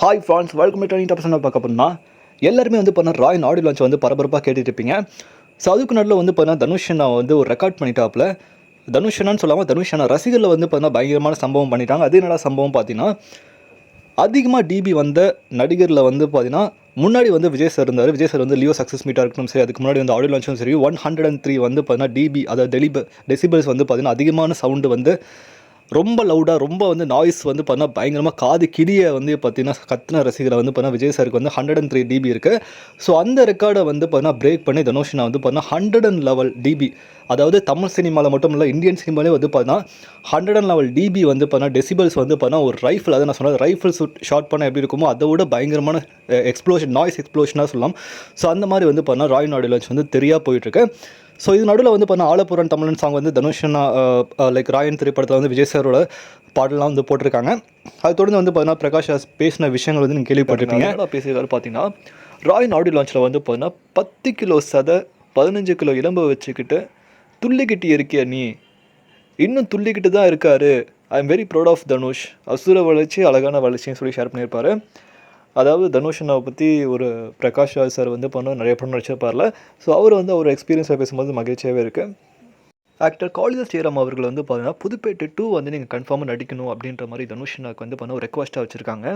Hi friends welcome to tops என்ன பார்க்க போனா எல்லாருமே வந்து பண்ண ராய் ஆடியோ லான்ச் வந்து பரபரப்பாக கேட்டுட்டு இருப்பீங்க. ஸோ அதுக்கு நடுவில் வந்து பண்ணால் தனுஷனா வந்து ஒரு ரெக்கார்ட் பண்ணிட்டாப்புல. என்னன்னு சொல்லாமல் தனுஷனா ரசிகர்ல வந்து பார்த்தா பயங்கரமான சம்பவம் பண்ணிட்டாங்க. அது என்னடா சம்பவம் பார்த்தீங்கன்னா அதிகமாக டிபி வந்த நடிகரில் வந்து பார்த்தீங்கன்னா முன்னாடி வந்து விஜய் சார் இருந்தார். விஜய் சார் வந்து லியோ சக்ஸஸ் மீட்டாக இருக்கணும் சரி அதுக்கு முன்னாடி வந்து ஆடியோ லான்ச்சும் சரி ஒன் ஹண்ட்ரட் அண்ட் த்ரீ வந்து பார்த்தீங்கன்னா டிபி அதாவது டெலிப டெசிபிள்ஸ் வந்து பார்த்தீங்கன்னா அதிகமான சவுண்டு வந்து ரொம்ப லவுடாக ரொம்ப வந்து நாய்ஸ் வந்து பார்த்தீங்கன்னா பயங்கரமாக காது கிடியை வந்து பார்த்தீங்கன்னா கத்தின ரசிகரை வந்து பார்த்தீங்கன்னா விஜய் சாருக்கு வந்து ஹண்ட்ரட் அண்ட் த்ரீ டிபி இருக்குது ஸோ அந்த ரெக்கார்டை வந்து பார்த்தீங்கன்னா பிரேக் பண்ணி தனுஷனா வந்து பார்த்தீங்கன்னா ஹண்ட்ரட் அண்ட் லெவல் டிபி அதாவது தமிழ் சினிமாவில் மட்டும் இல்லை இந்தியன் சினிமாலே வந்து பார்த்தீங்கன்னா ஹண்ட்ரட் அண்ட் லெவல் டிபி வந்து பார்த்தா டெசிபல்ஸ் வந்து பார்த்தா ஒரு ரைஃபிள் அதை நான் சொன்னது ரைஃபிள் ஷூட் ஷாட் பண்ண எப்படி இருக்குமோ அதை விட பயங்கரமான எக்ஸ்ப்ளோஷன் நாய்ஸ் எக்ஸ்ப்ளோஷனாக சொல்லலாம். ஸோ அந்த மாதிரி வந்து பார்த்தீங்கன்னா ராய் நாடு லான்ச் வந்து தெரியா போயிட்டுருக்கு ஸோ இது நடுவில் வந்து பார்த்தீங்கன்னா ஆலப்புரன் தமிழன் சாங் வந்து தனுஷனா லைக் ராயன் திரைப்படத்தில் வந்து விஜய் சாரோட பாடலாம் வந்து போட்டிருக்காங்க. அது தொடர்ந்து வந்து பார்த்தீங்கன்னா பிரகாஷ் ராஜ் பேசின விஷயங்கள் வந்து நீங்கள் கேள்விப்பட்டிருக்கீங்க என்னடா பேசியிருக்காரு பார்த்தீங்கன்னா ராயன் ஆடியோ லான்ச்சில் வந்து பார்த்தீங்கன்னா பத்து கிலோ சதை பதினஞ்சு கிலோ இளம்பை வச்சுக்கிட்டு துள்ளிக்கிட்டு இருக்கிய நீ? இன்னும் துள்ளிக்கிட்டு தான் இருக்காரு. I am very proud of Dhanush. அசுர வளர்ச்சி அழகான வளர்ச்சின்னு சொல்லி ஷேர் பண்ணியிருப்பாரு. அதாவது தனுஷனாவை பற்றி ஒரு பிரகாஷ் ராஜ் சார் வந்து பண்ண நிறைய படம் நடிச்சிருப்பார்ல. ஸோ அவர் வந்து அவர் எக்ஸ்பீரியன்ஸாக பேசும்போது மகிழ்ச்சியாகவே இருக்குது ஆக்டர் காளிதாஸ் ஜெயராம் அவர்கள் வந்து பார்த்தீங்கன்னா புதுப்பேட்டை டூ வந்து நீங்கள் கன்ஃபார்மாக நடிக்கணும் அப்படின்ற மாதிரி தனுஷனாக்கு வந்து பண்ண ஒரு ரெக்வஸ்ட்டாக வச்சுருக்காங்க.